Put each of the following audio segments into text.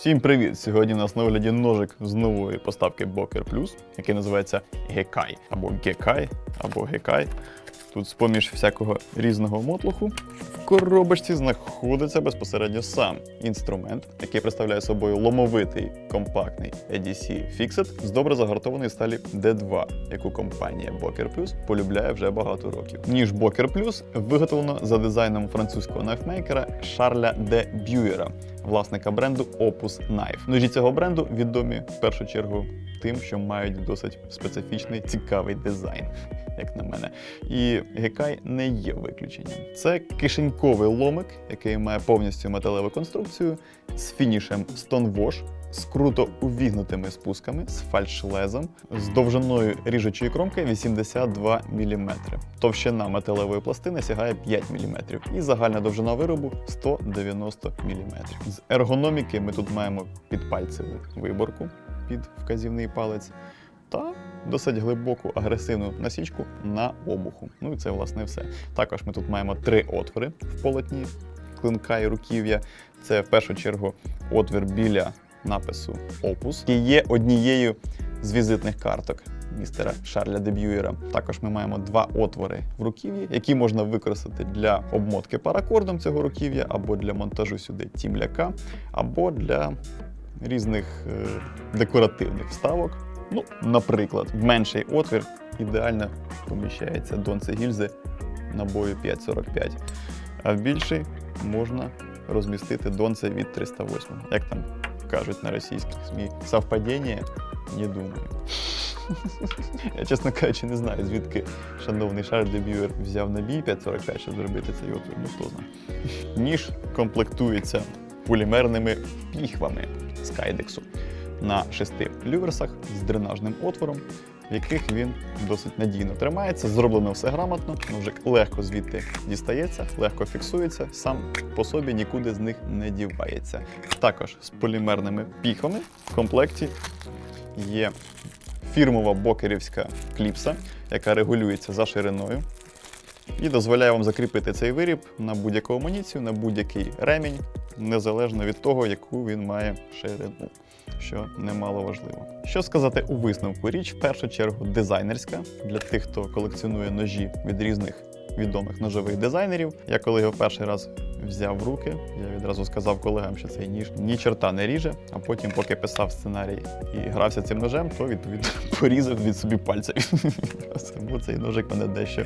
Всім привіт! Сьогодні у нас на огляді ножик з нової поставки Boker Plus, який називається Гекай або Гекай, або Гекай. Тут з-поміж всякого різного мотлуху в коробочці знаходиться безпосередньо сам інструмент, який представляє собою ломовитий компактний ADC Fixed з добре загартованої сталі D2, яку компанія Boker Plus полюбляє вже багато років. Ніж Boker Plus виготовлено за дизайном французького найфмейкера Шарля де Бюєра, власника бренду Opus Knife. Ножі цього бренду відомі в першу чергу тим, що мають досить специфічний цікавий дизайн, як на мене. І Гекай не є виключенням. Це кишеньковий ломик, який має повністю металеву конструкцію з фінішем Stone Wash, з круто увігнутими спусками, з фальшлезом, з довжиною ріжучої кромки 82 мм. Товщина металевої пластини сягає 5 мм. І загальна довжина виробу 190 мм. З ергономіки ми тут маємо підпальцеву виборку під вказівний палець та досить глибоку агресивну насічку на обуху. Ну і це власне все. Також ми тут маємо три отвори в полотні клинка і руків'я. Це в першу чергу отвір біля напису Opus, який є однією з візитних карток містера Шарля де Б'юєра. Також ми маємо два отвори в руків'ї, які можна використати для обмотки паракордом цього руків'я, або для монтажу сюди тімляка, або для різних е, декоративних вставок. Ну, наприклад, в менший отвір ідеально поміщається донце гільзи набою 5,45, а в більший можна розмістити донце від 308. Як там кажуть на російських СМІ, совпадіння? Не думаю. Я, чесно кажучи, не знаю, звідки шановний Шарль де Бюєр взяв набій 5,45, щоб зробити цей отвір, ну хто знає. Ніж комплектується полімерними піхвами з на шести люверсах з дренажним отвором, в яких він досить надійно тримається. Зроблено все грамотно, ножик легко звідти дістається, легко фіксується, сам по собі нікуди з них не дівається. Також з полімерними піхами в комплекті є фірмова бокерівська кліпса, яка регулюється за шириною. І дозволяє вам закріпити цей виріб на будь-яку амуніцію, на будь-який ремінь, незалежно від того, яку він має ширину, що немало важливо. Що сказати у висновку? Річ в першу чергу дизайнерська для тих, хто колекціонує ножі від різних відомих ножових дизайнерів. Я коли його перший раз взяв в руки, я відразу сказав колегам, що цей ніж ні чорта не ріже. А потім, поки писав сценарій і грався цим ножем, то відповідно порізав від собі пальця. Тому цей ножик мене дещо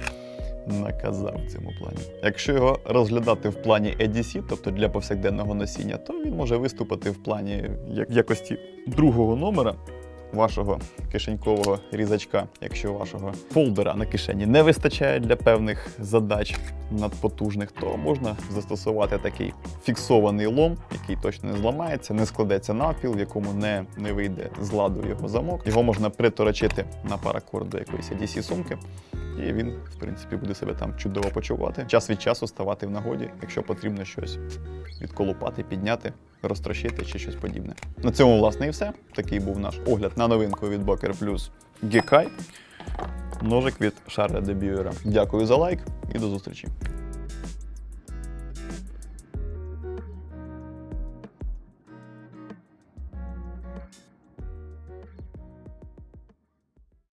наказав в цьому плані. Якщо його розглядати в плані EDC, тобто для повсякденного носіння, то він може виступити в плані як- якості другого номера. Вашого кишенькового різачка, якщо вашого фолдера на кишені не вистачає для певних задач надпотужних, то можна застосувати такий фіксований лом, який точно не зламається, не складеться навпіл, в якому не, не вийде з ладу його замок. Його можна приторочити на паракорд до якоїсь ADC сумки, і він, в принципі, буде себе там чудово почувати. Час від часу ставати в нагоді, якщо потрібно щось відколупати, підняти, розтрощити чи щось подібне. На цьому, власне, і все. Такий був наш огляд на новинку від Бокер Плюс Гікай. Ножик від Шарля де Б'юера. Дякую за лайк і до зустрічі.